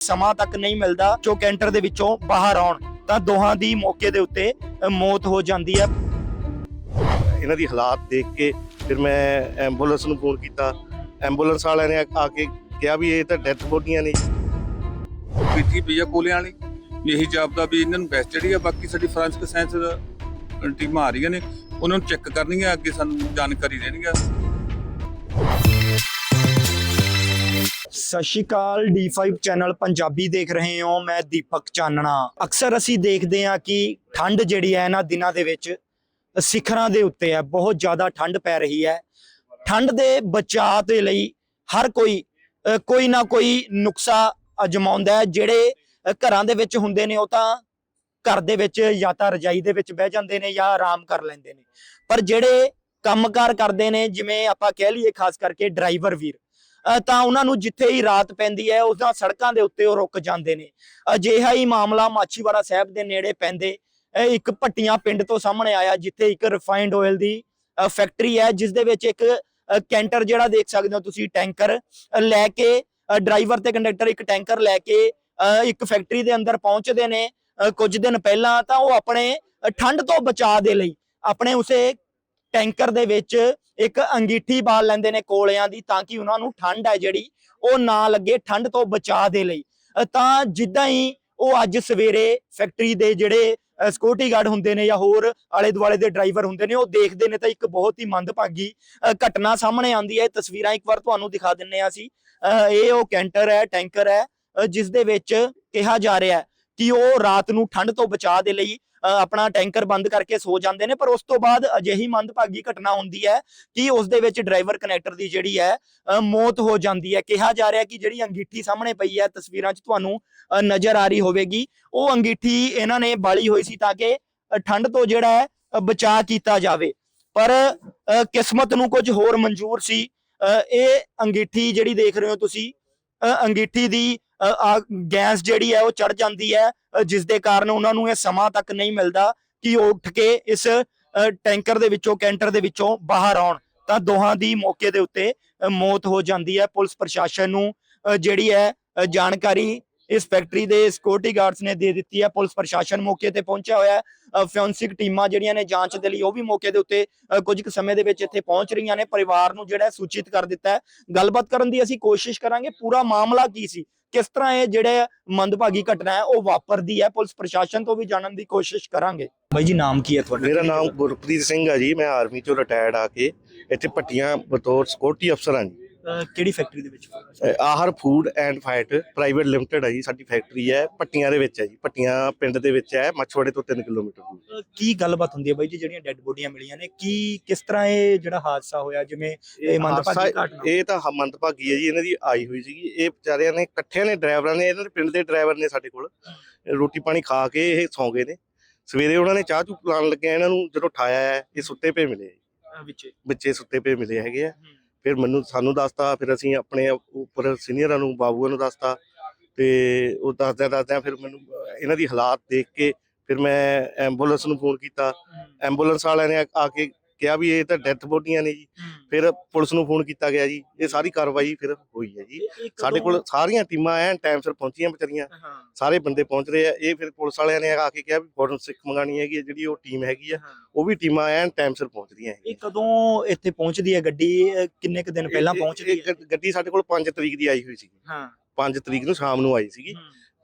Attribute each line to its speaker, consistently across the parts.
Speaker 1: ਸਮਾਂ ਤੱਕ ਨਹੀਂ ਮਿਲਦਾ ਜੋ ਕੈਂਟਰ ਦੇ ਵਿੱਚੋਂ ਬਾਹਰ ਆਉਣ ਤਾਂ ਦੋਹਾਂ ਦੀ ਮੌਕੇ ਦੇ ਉੱਤੇ ਮੌਤ ਹੋ ਜਾਂਦੀ ਹੈ।
Speaker 2: ਇਹਨਾਂ ਦੀ ਹਾਲਾਤ ਦੇਖ ਕੇ ਫਿਰ ਮੈਂ ਐਂਬੂਲੈਂਸ ਨੂੰ ਫੋਨ ਕੀਤਾ। ਐਂਬੂਲੈਂਸ ਵਾਲਿਆਂ ਨੇ ਆ ਕੇ ਕਿਹਾ ਵੀ ਇਹ ਤਾਂ ਡੈਥ ਬੋਡੀਆਂ ਨੇ।
Speaker 3: ਬੀਤੀ ਪਈ ਆ ਕੋਲਿਆਂ ਵਾਲੀ। ਵੀ ਇਹੀ ਜਾਪਦਾ ਵੀ ਇਹਨਾਂ ਨੂੰ ਬੈਸਟ ਜਿਹੜੀ ਆ ਬਾਕੀ ਸਾਡੀ ਫੋਰੈਂਸਿਕ ਸਾਇੰਸ ਟੀਮਾਂ ਆ ਰਹੀਆਂ ਨੇ। ਉਹਨਾਂ ਨੂੰ ਚੈੱਕ ਕਰਨਗੀਆਂ ਅੱਗੇ ਸਾਨੂੰ ਜਾਣਕਾਰੀ ਦੇਣਗੀਆਂ।
Speaker 1: ਸਤਿ ਸ਼੍ਰੀ ਅਕਾਲ D5 ਚੈਨਲ ਪੰਜਾਬੀ ਦੇਖ ਰਹੇ ਹੋ, ਮੈਂ ਦੀਪਕ ਚਾਨਣਾ। ਅਕਸਰ ਅਸੀਂ ਦੇਖਦੇ ਹਾਂ ਕਿ ਠੰਡ ਜਿਹੜੀ ਹੈ ਇਹਨਾਂ ਦਿਨਾਂ ਦੇ ਵਿੱਚ, ਸਿਖਰਾਂ ਦੇ ਉੱਤੇ ਹੈ, ਬਹੁਤ ਜ਼ਿਆਦਾ ਠੰਡ ਪੈ ਰਹੀ ਹੈ। ਠੰਡ ਦੇ ਬਚਾਅ ਦੇ ਲਈ ਹਰ ਕੋਈ ਕੋਈ ਨਾ ਕੋਈ ਨੁਕਸਾ ਅਜਮਾਉਂਦਾ ਹੈ। ਜਿਹੜੇ ਘਰਾਂ ਦੇ ਵਿੱਚ ਹੁੰਦੇ ਨੇ, ਉਹ ਤਾਂ ਘਰ ਦੇ ਵਿੱਚ ਜਾਂ ਤਾਂ ਰਜਾਈ ਦੇ ਵਿੱਚ ਬਹਿ ਜਾਂਦੇ ਨੇ ਜਾਂ ਆਰਾਮ ਕਰ ਲੈਂਦੇ ਨੇ। ਪਰ ਜਿਹੜੇ ਕੰਮਕਾਰ ਕਰਦੇ ਨੇ, ਜਿਵੇਂ ਆਪਾਂ ਕਹਿ ਲਈਏ, ਖਾਸ ਕਰਕੇ ਡਰਾਈਵਰ ਵੀਰ ਤਾਂ ਉਹਨਾਂ ਨੂੰ ਜਿੱਥੇ ਹੀ ਰਾਤ ਪੈਂਦੀ ਹੈ ਉਸਦਾ ਸੜਕਾਂ ਦੇ ਉੱਤੇ ਉਹ ਰੁਕ ਜਾਂਦੇ ਨੇ। ਅਜਿਹਾ ਹੀ ਮਾਮਲਾ ਮਾਛੀਵਾੜਾ ਸਾਹਿਬ ਦੇ ਨੇੜੇ ਪੈਂਦੇ ਇੱਕ ਭੱਟੀਆਂ ਪਿੰਡ ਤੋਂ ਸਾਹਮਣੇ ਆਇਆ ਜਿੱਥੇ ਇੱਕ ਰਿਫਾਈਨਡ ਆਇਲ ਦੀ ਫੈਕਟਰੀ ਹੈ ਜਿਸ ਦੇ ਵਿੱਚ ਇੱਕ ਕੈਂਟਰ ਜਿਹੜਾ ਦੇਖ ਸਕਦੇ ਹੋ ਤੁਸੀਂ ਟੈਂਕਰ ਲੈ ਕੇ ਡਰਾਈਵਰ ਤੇ ਕੰਡਕਟਰ ਇੱਕ ਟੈਂਕਰ ਲੈ ਕੇ ਅ, ਇੱਕ ਫੈਕਟਰੀ ਦੇ ਅੰਦਰ ਪਹੁੰਚਦੇ ਨੇ ਅ, ਕੁਝ ਦਿਨ ਪਹਿਲਾਂ ਤਾਂ ਉਹ ਆਪਣੇ ਅ, ਠੰਡ ਤੋਂ ਬਚਾਅ ਦੇ ਲਈ ਆਪਣੇ ਉਸੇ ਟੈਂਕਰ ਦੇ ਵਿੱਚ ਇੱਕ ਅੰਗੀਠੀ ਬਾਲ ਲੈਂਦੇ ਨੇ ਕੋਲਿਆਂ ਦੀ ਤਾਂ ਕਿ ਉਹਨਾਂ ਨੂੰ ਠੰਡ ਹੈ ਜਿਹੜੀ ਉਹ ਨਾ ਲੱਗੇ ਠੰਡ ਤੋਂ ਬਚਾਅ ਦੇ ਲਈ। ਤਾਂ ਜਿੱਦਾਂ ਹੀ ਉਹ ਅੱਜ ਸਵੇਰੇ ਫੈਕਟਰੀ ਦੇ ਜਿਹੜੇ ਸਿਕਿਉਰਿਟੀ ਗਾਰਡ ਹੁੰਦੇ ਨੇ ਜਾਂ ਹੋਰ ਆਲੇ ਦੁਆਲੇ ਦੇ ਡਰਾਈਵਰ ਹੁੰਦੇ ਨੇ ਉਹ ਦੇਖਦੇ ਨੇ ਤਾਂ ਇੱਕ ਬਹੁਤ ਹੀ ਮੰਦਭਾਗੀ ਘਟਨਾ ਸਾਹਮਣੇ ਆਉਂਦੀ ਹੈ। ਇਹ ਤਸਵੀਰਾਂ ਇੱਕ ਵਾਰ ਤੁਹਾਨੂੰ ਦਿਖਾ ਦਿੰਨੇ ਆ ਅਸੀਂ। ਅ, ਇਹ ਉਹ ਕੈਂਟਰ ਹੈ ਟੈਂਕਰ ਹੈ ਅ, ਜਿਸ ਦੇ ਵਿੱਚ ਕਿਹਾ ਜਾ ਰਿਹਾ ਹੈ ਕਿ ਉਹ ਰਾਤ ਨੂੰ ਠੰਡ ਤੋਂ ਬਚਾਅ ਦੇ ਲਈ ਆਪਣਾ ਟੈਂਕਰ ਬੰਦ ਕਰਕੇ ਸੋ ਜਾਂਦੇ ਨੇ ਪਰ ਉਸ ਤੋਂ ਬਾਅਦ ਅਜਿਹੀ ਮੰਦਭਾਗੀ ਘਟਨਾ ਹੁੰਦੀ ਹੈ ਕਿ ਉਸ ਦੇ ਵਿੱਚ ਡਰਾਈਵਰ ਕਨੈਕਟਰ ਦੀ ਜਿਹੜੀ ਹੈ ਮੌਤ ਹੋ ਜਾਂਦੀ ਹੈ। ਕਿਹਾ ਜਾ ਰਿਹਾ ਕਿ ਜਿਹੜੀ ਅੰਗੀਠੀ ਸਾਹਮਣੇ ਪਈ ਹੈ ਤਸਵੀਰਾਂ 'ਚ ਤੁਹਾਨੂੰ ਨਜ਼ਰ ਆ ਰਹੀ ਹੋਵੇਗੀ। ਉਹ ਅੰਗੀਠੀ ਇਹਨਾਂ ਨੇ ਬਾਲੀ ਹੋਈ ਸੀ ਤਾਂ ਕਿ ਠੰਡ ਤੋਂ ਜਿਹੜਾ ਹੈ ਅ, ਬਚਾਅ ਕੀਤਾ ਜਾਵੇ। ਪਰ ਕਿਸਮਤ ਨੂੰ ਕੁਝ ਹੋਰ ਮਨਜ਼ੂਰ ਸੀ। ਇਹ ਅੰਗੀਠੀ ਜਿਹੜੀ ਦੇਖ ਰਹੇ ਹੋ ਤੁਸੀਂ ਅੰਗੀਠੀ ਦੀ ਗੈਸ ਜਿਹੜੀ ਹੈ ਉਹ ਚੜ ਜਾਂਦੀ ਹੈ ਅ, ਜਿਸ ਦੇ ਕਾਰਨ ਉਹਨਾਂ ਨੂੰ ਇਹ ਸਮਾਂ ਤੱਕ ਨਹੀਂ ਮਿਲਦਾ ਕਿ ਉਹ ਉੱਠ ਕੇ ਇਸ ਟੈਂਕਰ ਦੇ ਵਿੱਚੋਂ ਕੈਂਟਰ ਦੇ ਵਿੱਚੋਂ ਬਾਹਰ ਆਉਣ। ਤਾਂ ਦੋਹਾਂ ਦੀ ਮੌਕੇ ਦੇ ਉੱਤੇ ਮੌਤ ਹੋ ਜਾਂਦੀ ਹੈ। ਪੁਲਿਸ ਪ੍ਰਸ਼ਾਸਨ ਨੂੰ ਜਿਹੜੀ ਹੈ ਜਾਣਕਾਰੀ ਇਸ ਫੈਕਟਰੀ ਦੇ ਸਿਕਿਉਰਿਟੀ ਗਾਰਡਸ ਨੇ ਦੇ ਦਿੱਤੀ ਹੈ। ਪੁਲਿਸ ਪ੍ਰਸ਼ਾਸਨ ਮੌਕੇ ਤੇ ਪਹੁੰਚਿਆ ਹੋਇਆ ਹੈ। ਫਿਓਂਸਿਕ ਟੀਮਾਂ ਜਿਹੜੀਆਂ ਨੇ ਜਾਂਚ ਦੇ ਲਈ ਉਹ ਵੀ ਮੌਕੇ ਦੇ ਉੱਤੇ ਕੁਝ ਕੁ ਸਮੇਂ ਦੇ ਵਿੱਚ ਇੱਥੇ ਪਹੁੰਚ ਰਹੀਆਂ ਨੇ। ਪਰਿਵਾਰ ਨੂੰ ਜਿਹੜਾ ਸੂਚਿਤ ਕਰ ਦਿੱਤਾ ਹੈ। ਗੱਲਬਾਤ ਕਰਨ ਦੀ ਅਸੀਂ ਕੋਸ਼ਿਸ਼ ਕਰਾਂਗੇ। ਪੂਰਾ ਮਾਮਲਾ ਕੀ ਸੀ? ਕਿਸ ਤਰ੍ਹਾਂ ਇਹ ਜਿਹੜੇ ਮੰਦਭਾਗੀ ਘਟਨਾ ਹੈ, ਉਹ ਵਾਪਰਦੀ ਹੈ, ਪੁਲਿਸ ਪ੍ਰਸ਼ਾਸਨ ਤੋਂ ਵੀ ਜਾਣਨ ਦੀ ਕੋਸ਼ਿਸ਼ ਕਰਾਂਗੇ। ਬਾਈ ਜੀ, ਨਾਮ ਕੀ ਹੈ ਤੁਹਾਡਾ?
Speaker 2: ਮੇਰਾ ਨਾਮ ਗੁਰਪ੍ਰੀਤ ਸਿੰਘ ਆ ਜੀ, ਮੈਂ ਆਰਮੀ ਚੋਂ ਰਿਟਾਇਰਡ ਆ ਕੇ ਇੱਥੇ ਪੱਟੀਆਂ ਬਤੌਰ ਸਿਕਿਉਰਿਟੀ ਅਫਸਰ ਹਾਂ ਜੀ।
Speaker 1: ਕਿਹੜੀ ਫੈਕਟਰੀ ਦੇ ਵਿੱਚ
Speaker 2: Aahar food and fight private limited ਹੈ ਜੀ ਸਾਡੀ ਫੈਕਟਰੀ ਹੈ ਪੱਟੀਆਂ ਦੇ ਵਿੱਚ ਹੈ ਜੀ ਪੱਟੀਆਂ ਪਿੰਡ ਦੇ ਵਿੱਚ ਹੈ ਮੱਛਵਾੜੇ ਤੋਂ 3 ਕਿਲੋਮੀਟਰ ਦੂਰ।
Speaker 1: ਕੀ ਗੱਲਬਾਤ ਹੁੰਦੀ ਹੈ ਬਾਈ ਜੀ ਜਿਹੜੀਆਂ ਡੈੱਡ ਬੋਡੀਆਂ ਮਿਲੀਆਂ ਨੇ ਕੀ ਕਿਸ ਤਰ੍ਹਾਂ ਇਹ ਜਿਹੜਾ ਹਾਦਸਾ ਹੋਇਆ ਜਿਵੇਂ ਇਹ ਮੰਦਭਾਗੀ ਘਟਨਾ।
Speaker 2: ਇਹ ਤਾਂ ਮੰਦਭਾਗੀ ਹੈ ਜੀ ਇਹਨਾਂ ਦੀ ਆਈ ਹੋਈ ਸੀਗੀ। ਇਹ ਵਿਚਾਰਿਆਂ ਨੇ ਇਕੱਠਿਆਂ ਨੇ ਡਰਾਈਵਰਾਂ ਨੇ ਇਹਨਾਂ ਦੇ ਪਿੰਡ ਦੇ ਡਰਾਈਵਰ ਨੇ ਸਾਡੇ ਕੋਲ। ਰੋਟੀ ਪਾਣੀ ਖਾ ਕੇ ਇਹ ਸੌਂ ਗਏ ਨੇ। ਸਵੇਰੇ ਉਹਨਾਂ ਨੇ ਚਾਹ ਚੂ ਪਲਾਣ ਲੱਗਿਆ ਇਹਨਾਂ ਨੂੰ ਜਦੋਂ ਉਠਾਇਆ ਹੈ ਇਹ ਸੁੱਤੇ ਪਏ ਮਿਲੇ।
Speaker 1: ਵਿੱਚ।
Speaker 2: ਬੱਚੇ ਸੁੱਤੇ ਪਏ ਮਿਲੇ ਹੈਗੇ ਆ। ਫਿਰ ਮੈਨੂੰ ਸਾਨੂੰ ਦੱਸਤਾ ਫਿਰ ਅਸੀਂ ਆਪਣੇ ਉੱਪਰ ਸੀਨੀਅਰਾਂ ਨੂੰ ਬਾਬੂਆਂ ਨੂੰ ਦੱਸਤਾ ਤੇ ਉਹ ਦੱਸਦਿਆਂ ਦੱਸਦਿਆਂ ਫਿਰ ਮੈਨੂੰ ਇਹਨਾਂ ਦੀ ਹਾਲਾਤ ਦੇਖ ਕੇ ਫਿਰ ਮੈਂ ਐਂਬੂਲੈਂਸ ਨੂੰ ਫੋਨ ਕੀਤਾ। ਐਂਬੂਲੈਂਸ ਵਾਲਿਆਂ ਨੇ ਆ ਕੇ ਕਿਹਾ ਵੀ ਇਹ ਤਾਂ ਡੈਥ ਬੋਡੀਆਂ ਨੇ ਜੀ। ਫਿਰ ਪੁਲਿਸ ਨੂੰ ਫੋਨ ਕੀਤਾ ਗਿਆ ਜੀ। ਇਹ ਸਾਰੀ ਕਾਰਵਾਈ ਫਿਰ ਹੋਈ ਹੈ ਜੀ। ਸਾਡੇ ਕੋਲ ਸਾਰੀਆਂ ਟੀਮਾਂ ਐਨ ਟਾਈਮ ਸਿਰ ਪਹੁੰਚੀਆਂ ਵਿਚਾਰੀਆਂ। ਸਾਰੇ ਬੰਦੇ ਪਹੁੰਚ ਰਹੇ ਆ। ਇਹ ਫਿਰ ਪੁਲਿਸ ਵਾਲਿਆਂ ਨੇ ਆ ਕੇ ਕਿਹਾ ਵੀ ਫੋਰੈਂਸਿਕ ਮੰਗਾਣੀ ਹੈਗੀ ਜਿਹੜੀ ਉਹ ਟੀਮ ਹੈਗੀ ਆ ਉਹ ਵੀ ਟੀਮਾਂ ਐਨ ਟਾਈਮ ਸਿਰ ਪਹੁੰਚਦੀਆਂ
Speaker 1: ਇਹ ਕਦੋਂ ਇੱਥੇ ਪਹੁੰਚਦੀ ਹੈ ਗੱਡੀ? ਕਿੰਨੇ ਕੁ ਦਿਨ ਪਹਿਲਾਂ ਪਹੁੰਚਦੀ ਹੈ?
Speaker 2: ਗੱਡੀ ਸਾਡੇ ਕੋਲ 5 ਤਰੀਕ ਦੀ ਆਈ ਹੋਈ ਸੀ
Speaker 1: ਹਾਂ।
Speaker 2: 5 ਤਰੀਕ ਨੂੰ ਸ਼ਾਮ ਨੂੰ ਆਈ ਸੀਗੀ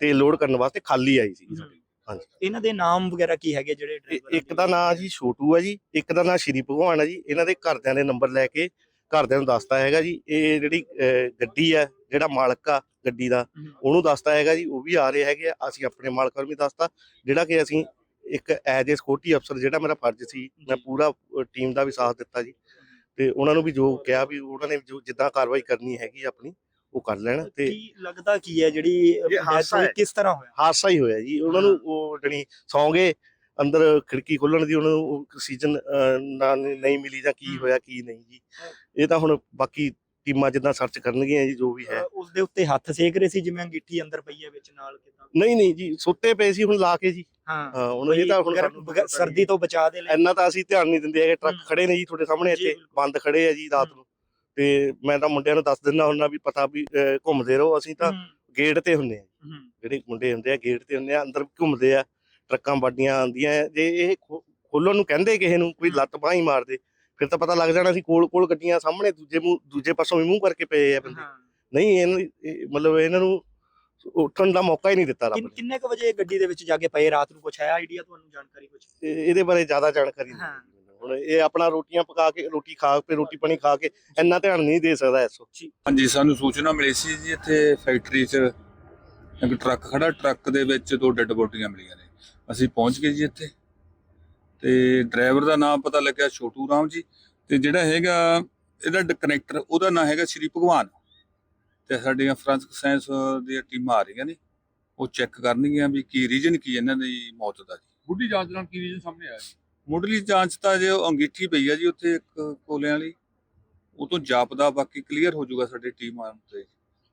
Speaker 2: ਤੇ ਲੋਡ ਕਰਨ ਵਾਸਤੇ ਖਾਲੀ ਆਈ ਸੀਗੀ ਸਾਡੀ। ਹਾਂਜੀ।
Speaker 1: ਇਹਨਾਂ ਦੇ ਨਾਮ ਵਗੈਰਾ ਕੀ ਹੈਗੇ ਜਿਹੜੇ driver
Speaker 2: ਇੱਕ ਦਾ ਨਾਂ ਜੀ ਛੋਟੂ ਹੈ ਜੀ ਇੱਕ ਦਾ ਨਾਂ ਸ਼੍ਰੀ ਭਗਵਾਨ ਹੈ ਜੀ ਇਹਨਾਂ ਦੇ ਘਰਦਿਆਂ ਦੇ ਨੰਬਰ ਲੈ ਕੇ ਘਰਦਿਆਂ ਨੂੰ ਦੱਸਤਾ ਹੈਗਾ ਜੀ ਇਹ ਜਿਹੜੀ ਗੱਡੀ ਹੈ ਜਿਹੜਾ ਮਾਲਕ ਆ ਗੱਡੀ ਦਾ। ਉਹਨੂੰ ਦੱਸਤਾ ਹੈਗਾ ਜੀ ਉਹ ਵੀ ਆ ਰਹੇ ਹੈਗੇ ਆ ਅਸੀਂ ਆਪਣੇ ਮਾਲਕ ਨੂੰ ਵੀ ਦੱਸਤਾ ਜਿਹੜਾ ਕਿ ਅਸੀਂ ਇੱਕ ਐਜ ਏ ਸਿਕਿਉਰਿਟੀ ਅਫਸਰ ਜਿਹੜਾ ਮੇਰਾ ਫਰਜ਼ ਸੀ ਮੈਂ ਪੂਰਾ ਟੀਮ ਦਾ ਵੀ ਸਾਥ ਦਿੱਤਾ ਜੀ ਤੇ ਉਹਨਾਂ ਨੂੰ ਵੀ ਜੋ ਕਿਹਾ ਵੀ ਉਹਨਾਂ ਨੇ ਜੋ ਜਿੱਦਾਂ ਕਾਰਵਾਈ ਕਰਨੀ ਹੈਗੀ ਆਪਣੀ ਉਹ ਕਰ ਲੈਣ ਤੇ
Speaker 1: ਕੀ ਲੱਗਦਾ ਕੀ ਹੈ ਜਿਹੜੀ ਹੋਈ,
Speaker 2: ਹੈ।
Speaker 1: ਕਿਸ ਤਰ੍ਹਾਂ ਹੋਇਆ?
Speaker 2: ਹਾਦਸਾ ਹੀ ਹੋਇਆ ਜੀ। ਉਹਨਾਂ ਨੂੰ ਉਹ ਜਣੀ ਸੌਂਗੇ ਅੰਦਰ ਖਿੜਕੀ ਖੋਲਣ ਦੀ ਉਹਨਾਂ ਨੂੰ ਆਕਸੀਜਨ ਨਹੀਂ ਮਿਲੀ ਜਾਂ ਕੀ। ਹੋਇਆ ਕੀ ਨਹੀਂ ਜੀ। ਇਹ ਤਾਂ ਹੁਣ ਬਾਕੀ ਟੀਮਾਂ ਜਿੱਦਾਂ ਸਰਚ ਕਰਨਗੀਆਂ ਜੀ ਜੋ ਵੀ ਹੈ।
Speaker 1: ਉਸ ਦੇ ਉੱਤੇ ਹੱਥ ਸੇਕ ਰਹੇ ਸੀ ਜਿਵੇਂ ਅੰਗੀਠੀ ਅੰਦਰ ਪਈ ਹੈ ਵਿੱਚ ਨਾਲ ਕਿਦਾਂ?
Speaker 2: ਨਹੀਂ ਨਹੀਂ ਜੀ ਸੁੱਤੇ ਪਏ ਸੀ ਹੁਣ ਲਾ ਕੇ ਜੀ।
Speaker 1: ਹਾਂ।
Speaker 2: ਹੁਣ ਇਹ ਤਾਂ ਹੁਣ
Speaker 1: ਸਰਦੀ ਤੋਂ ਬਚਾ ਦੇ ਲਈ।
Speaker 2: ਇੰਨਾ ਤਾਂ ਅਸੀਂ ਧਿਆਨ ਨਹੀਂ ਦਿੰਦੇ ਹੈਗੇ ਟਰੱਕ। ਖੜੇ ਨੇ ਜੀ ਤੁਹਾਡੇ ਸਾਹਮਣੇ ਇੱਥੇ। ਬੰਦ ਖੜੇ ਆ ਜੀ ਰਾਤ ਨੂੰ। ਤੇ ਮੈਂ ਤਾਂ ਮੁੰਡਿਆਂ ਨੂੰ ਦੱਸ ਦਿੰਦਾ ਹੁੰਦਾ ਵੀ ਪਤਾ ਵੀ ਅਹ, ਘੁੰਮਦੇ ਰਹੋ ਅਸੀਂ ਤਾਂ ਗੇਟ ਤੇ ਹੁੰਨੇ ਆ ਜਿਹੜੇ ਮੁੰਡੇ ਹੁੰਦੇ ਆ ਗੇਟ ਤੇ ਹੁੰਦੇ ਆ ਅੰਦਰ ਘੁੰਮਦੇ ਆ ਟਰੱਕਾਂ ਬਾਡੀਆਂ ਆਉਂਦੀਆਂ ਜੇ ਇਹ ਖੋ- ਖੋਲਣ ਨੂੰ ਕਹਿੰਦੇ ਕਿਸੇ ਨੂੰ ਕੋਈ ਲੱਤ ਬਾਂਹ ਹੀ ਮਾਰਦੇ ਫਿਰ ਤਾਂ ਪਤਾ ਲੱਗ ਜਾਣਾ ਸੀ ਕੋਲ ਕੋਲ ਗੱਡੀਆਂ ਸਾਹਮਣੇ ਦੂਜੇ ਮੂੰਹ ਦੂਜੇ ਪਾਸੋਂ ਵੀ ਮੂੰਹ ਕਰਕੇ ਪਏ ਆ ਬੰਦੇ। ਨਹੀਂ ਇਹਨਾਂ ਦੀ- ਇਹ ਮਤਲਬ ਇਹਨਾਂ ਨੂੰ ਉੱਠਣ ਦਾ ਮੌਕਾ ਹੀ ਨਹੀਂ ਦਿੱਤਾ ਰੱਬ
Speaker 1: ਕਿੰਨ-
Speaker 2: ਨੇ।
Speaker 1: ਕਿੰਨੇ ਕ ਵਜੇ ਗੱਡੀ ਦੇ ਵਿੱਚ ਜਾ ਕੇ ਪਏ? ਰਾਤ ਨੂੰ ਕੁਛ ਹੈ ਆਈਡੀਆ ਤੁਹਾਨੂੰ ਜਾਣਕਾਰੀ ਕੁਛ?
Speaker 2: ਇਹਦੇ ਬਾਰੇ ਜ਼ਿਆਦਾ ਜਾਣਕਾਰੀ ਨਹੀਂ।
Speaker 1: ਹਾਂ।
Speaker 2: ਹੁਣ ਇਹ ਆਪਣਾ ਰੋਟੀਆਂ ਪਕਾ ਕੇ ਰੋਟੀ ਖਾ ਕੇ ਰੋਟੀ ਪਾਣੀ ਖਾ ਕੇ ਇੰਨਾ ਧਿਆਨ ਨਹੀਂ ਦੇ ਸਕਦਾ ਐਸੋ
Speaker 3: ਹਾਂਜੀ ਸਾਨੂੰ ਸੂਚਨਾ ਮਿਲੀ ਸੀ ਜੀ ਇੱਥੇ ਫੈਕਟਰੀ 'ਚ ਇੱਕ ਟਰੱਕ ਖੜਾ ਟਰੱਕ ਦੇ ਵਿੱਚ ਦੋ ਡੈੱਡ ਬੋਡੀਆਂ ਮਿਲੀਆਂ ਨੇ। ਅਸੀਂ ਪਹੁੰਚ ਗਏ ਜੀ ਇੱਥੇ। ਤੇ ਡਰਾਈਵਰ ਦਾ ਨਾਮ ਪਤਾ ਲੱਗਿਆ ਛੋਟੂ ਰਾਮ ਜੀ। ਤੇ ਜਿਹੜਾ ਹੈਗਾ ਇਹਦਾ ਕਨੈਕਟਰ ਉਹਦਾ ਨਾਮ ਹੈਗਾ ਸ਼੍ਰੀ ਭਗਵਾਨ। ਤੇ ਸਾਡੀਆਂ ਫੋਰੈਂਸਿਕ ਸਾਇੰਸ ਦੀਆਂ ਟੀਮਾਂ ਆ ਰਹੀਆਂ ਨੇ। ਉਹ ਚੈੱਕ ਕਰਨਗੀਆਂ ਵੀ ਕੀ ਰੀਜਨ ਕੀ ਇਹਨਾਂ ਦੀ ਮੌਤ ਦਾ ਜੀ।
Speaker 4: ਬੁੱਢੀ ਜਾਂਚ ਨਾਲ ਕੀ ਰੀਜਨ ਸਾਹਮਣੇ ਆਇਆ ਜੀ?
Speaker 3: ਮੁੱਢਲੀ ਜਾਂਚ ਤਾਂ ਜੇ ਉਹ ਅੰਗੀਠੀ ਪਈ ਆ ਜੀ ਉੱਥੇ ਇੱਕ ਕੋਲਿਆਂ ਵਾਲੀ ਉਹ ਤੋਂ ਜਾਪਦਾ ਬਾਕੀ ਕਲੀਅਰ ਹੋ ਜਾਊਗਾ ਸਾਡੀ ਟੀਮ ਆਉਣ ਤੇ।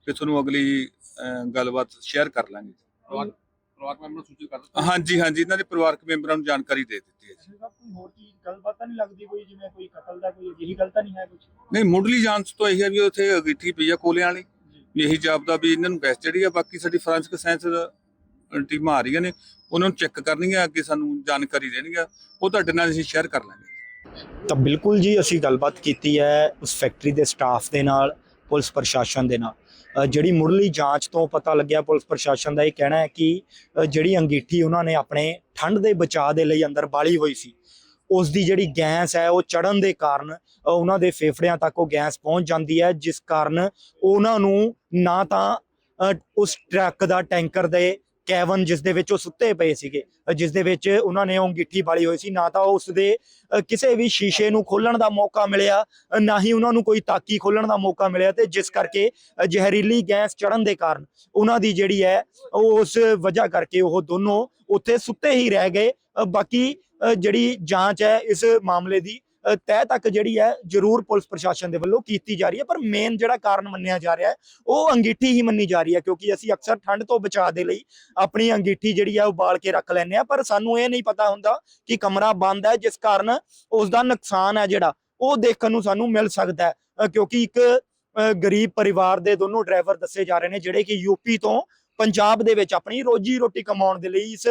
Speaker 3: ਫਿਰ ਤੁਹਾਨੂੰ ਅਗਲੀ ਅਹ, ਗੱਲਬਾਤ ਸ਼ੇਅਰ ਕਰ ਲਾਂਗੇ
Speaker 4: ਪਰਿਵਾਰ ਪਰਿਵਾਰਕ ਮੈਂਬਰ ਨੂੰ ਸੂਚਿਤ ਕਰ ਦਿੱਤਾ?
Speaker 3: ਹਾਂਜੀ ਹਾਂਜੀ ਇਹਨਾਂ ਦੇ ਪਰਿਵਾਰਕ ਮੈਂਬਰਾਂ ਨੂੰ ਜਾਣਕਾਰੀ ਦੇ ਦਿੱਤੀ ਹੈ ਜੀ।
Speaker 1: ਕੋਈ ਹੋਰ ਚੀਜ਼ ਗੱਲਬਾਤ ਤਾਂ ਨਹੀਂ ਲੱਗਦੀ ਕੋਈ ਜਿਵੇਂ ਕੋਈ ਕਤਲ ਦਾ ਕੋਈ ਅਜਿਹੀ ਗੱਲ ਤਾਂ ਨਹੀਂ ਹੈ ਕੁਝ
Speaker 3: ਨਹੀਂ ਮੁੱਢਲੀ ਜਾਂਚ ਤੋਂ ਇਹ ਹੈ ਵੀ ਉੱਥੇ ਅੰਗੀਠੀ ਪਈ ਆ ਕੋਲਿਆਂ ਵਾਲੀ ਇਹੀ ਜਾਪਦਾ ਵੀ ਇਹਨਾਂ ਨੂੰ ਬੈਸਟ ਜਿਹੜੀ ਆ ਬਾਕੀ ਸਾਡੀ ਫੋਰੈਂਸਿਕ ਸਾਇੰਸ ਟੀਮਾਂ ਆ ਰਹੀਆਂ ਨੇ, ਉਹਨਾਂ ਨੂੰ ਚੈੱਕ ਕਰਨਗੀਆਂ, ਅੱਗੇ ਸਾਨੂੰ ਜਾਣਕਾਰੀ ਦੇਣਗੀਆਂ, ਉਹ ਤੁਹਾਡੇ ਨਾਲ ਅਸੀਂ ਸ਼ੇਅਰ ਕਰ ਲਾਂਗੇ।
Speaker 1: ਤਾਂ ਬਿਲਕੁਲ ਜੀ, ਅਸੀਂ ਗੱਲਬਾਤ ਕੀਤੀ ਹੈ ਉਸ ਫੈਕਟਰੀ ਦੇ ਸਟਾਫ ਦੇ ਨਾਲ, ਪੁਲਿਸ ਪ੍ਰਸ਼ਾਸਨ ਦੇ ਨਾਲ। ਜਿਹੜੀ ਮੁੱਢਲੀ ਜਾਂਚ ਤੋਂ ਪਤਾ ਲੱਗਿਆ ਪੁਲਿਸ ਪ੍ਰਸ਼ਾਸਨ ਦਾ ਇਹ ਕਹਿਣਾ ਹੈ ਕਿ ਜਿਹੜੀ ਅੰਗੀਠੀ ਉਹਨਾਂ ਨੇ ਆਪਣੇ ਠੰਡ ਦੇ ਬਚਾਅ ਦੇ ਲਈ ਅੰਦਰ ਬਾਲੀ ਹੋਈ ਸੀ ਉਸ ਦੀ ਜਿਹੜੀ ਗੈਸ ਹੈ, ਉਹ ਚੜਨ ਦੇ ਕਾਰਨ ਉਹਨਾਂ ਦੇ ਫੇਫੜਿਆਂ ਤੱਕ ਉਹ ਗੈਸ ਪਹੁੰਚ ਜਾਂਦੀ ਹੈ, ਜਿਸ ਕਾਰਨ ਉਹਨਾਂ ਨੂੰ ਨਾ ਤਾਂ ਉਸ ਟਰੱਕ ਦਾ ਟੈਂਕਰ ਦੇ ਕੈਵਨ ਜਿਸ ਦੇ ਵਿੱਚ ਉਹ ਸੁੱਤੇ ਪਏ ਸੀਗੇ ਜਿਸ ਦੇ ਵਿੱਚ ਉਹਨਾਂ ਨੇ ਉਹ ਅੰਗੀਠੀ ਬਾਲੀ ਹੋਈ ਸੀ, ਨਾ ਤਾਂ ਉਸ ਦੇ ਕਿਸੇ ਵੀ ਸ਼ੀਸ਼ੇ ਨੂੰ ਖੋਲਣ ਦਾ ਮੌਕਾ ਮਿਲਿਆ ਨਾ ਹੀ ਉਹਨਾਂ ਨੂੰ ਕੋਈ ਤਾਕੀ ਖੋਲਣ ਦਾ ਮੌਕਾ ਮਿਲਿਆ ਤੇ ਜਿਸ ਕਰਕੇ ਜ਼ਹਿਰੀਲੀ ਗੈਸ ਚੜਨ ਦੇ ਕਾਰਨ ਉਹਨਾਂ ਦੀ ਜਿਹੜੀ ਹੈ, ਉਹ ਉਸ ਵਜ੍ਹਾ ਕਰਕੇ ਉਹ ਦੋਨੋਂ ਉੱਥੇ ਸੁੱਤੇ ਹੀ ਰਹਿ ਗਏ। ਬਾਕੀ ਜਿਹੜੀ ਜਾਂਚ ਹੈ ਇਸ ਮਾਮਲੇ ਦੀ ਤਹਿ ਤੱਕ ਜਿਹੜੀ ਹੈ ਜ਼ਰੂਰ ਪੁਲਿਸ ਪ੍ਰਸ਼ਾਸਨ ਦੇ ਵੱਲੋਂ ਕੀਤੀ ਜਾ ਰਹੀ ਹੈ, ਪਰ ਮੇਨ ਜਿਹੜਾ ਕਾਰਨ ਮੰਨਿਆ ਜਾ ਰਿਹਾ ਹੈ, ਉਹ ਅੰਗੀਠੀ ਹੀ ਮੰਨੀ ਜਾ ਰਹੀ ਹੈ, ਕਿਉਂਕਿ ਅਸੀਂ ਅਕਸਰ ਠੰਡ ਤੋਂ ਬਚਾਅ ਦੇ ਲਈ ਆਪਣੀ ਅੰਗੀਠੀ ਜਿਹੜੀ ਹੈ ਉਹ ਕੇ ਰੱਖ ਲੈਂਦੇ ਆ ਪਰ ਸਾਨੂੰ ਇਹ ਨਹੀਂ ਪਤਾ ਹੁੰਦਾ ਕਿ ਕਮਰਾ ਬੰਦ ਹੈ, ਜਿਸ ਕਾਰਨ ਉਸ ਦਾ ਨੁਕਸਾਨ ਹੈ ਜਿਹੜਾ, ਉਹ ਦੇਖਣ ਨੂੰ ਸਾਨੂੰ ਮਿਲ ਸਕਦਾ ਹੈ ਕਿਉਂਕਿ ਇੱਕ ਗਰੀਬ ਪਰਿਵਾਰ ਦੇ ਦੋਨੋਂ ਡਰਾਈਵਰ ਦੱਸੇ ਜਾ ਰਹੇ ਨੇ, ਜਿਹੜੇ ਕਿ ਯੂਪੀ ਤੋਂ ਪੰਜਾਬ ਦੇ ਵਿੱਚ ਆਪਣੀ ਰੋਜੀ ਰੋਟੀ ਕਮਾਉਣ ਦੇ ਲਈ ਇਸ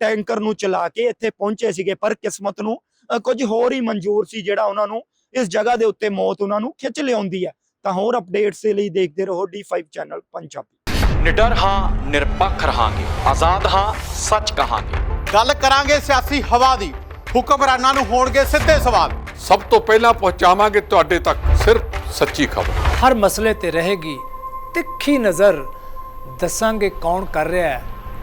Speaker 1: ਟੈਂਕਰ ਨੂੰ ਚਲਾ ਕੇ ਇੱਥੇ ਪਹੁੰਚੇ ਸੀਗੇ, ਪਰ ਕਿਸਮਤ ਨੂੰ ਕੁਝ ਹੋਰ ਹੀ ਮਨਜ਼ੂਰ ਸੀ ਜਿਹੜਾ ਉਹਨਾਂ ਨੂੰ ਇਸ ਜਗ੍ਹਾ ਦੇ ਉੱਤੇ ਮੌਤ ਉਹਨਾਂ ਨੂੰ ਖਿੱਚ ਲਿਆਉਂਦੀ ਹੈ। ਤਾਂ ਹੋਰ ਅਪਡੇਟਸ ਦੇ ਲਈ ਦੇਖਦੇ ਰਹੋ D5 ਚੈਨਲ ਪੰਜਾਬੀ।
Speaker 5: ਨਿਡਰ ਹਾਂ ਨਿਰਪੱਖ ਰਹਾਂਗੇ। ਆਜ਼ਾਦ ਹਾਂ ਸੱਚ ਕਹਾਂਗੇ।
Speaker 6: ਗੱਲ ਕਰਾਂਗੇ ਸਿਆਸੀ ਹਵਾ ਦੀ। ਹੁਕਮਰਾਨਾਂ ਨੂੰ ਹੋਣਗੇ ਸਿੱਧੇ ਸਵਾਲ।
Speaker 4: ਸਭ ਤੋਂ ਪਹਿਲਾਂ ਪਹੁੰਚਾਵਾਂਗੇ ਤੁਹਾਡੇ ਤੱਕ ਸਿਰਫ ਸੱਚੀ ਖਬਰ।
Speaker 7: ਹਰ ਮਸਲੇ ਤੇ ਰਹੇਗੀ ਤਿੱਖੀ ਨਜ਼ਰ। ਦੱਸਾਂਗੇ ਕੌਣ ਕਰ ਰਿਹਾ ਹੈ।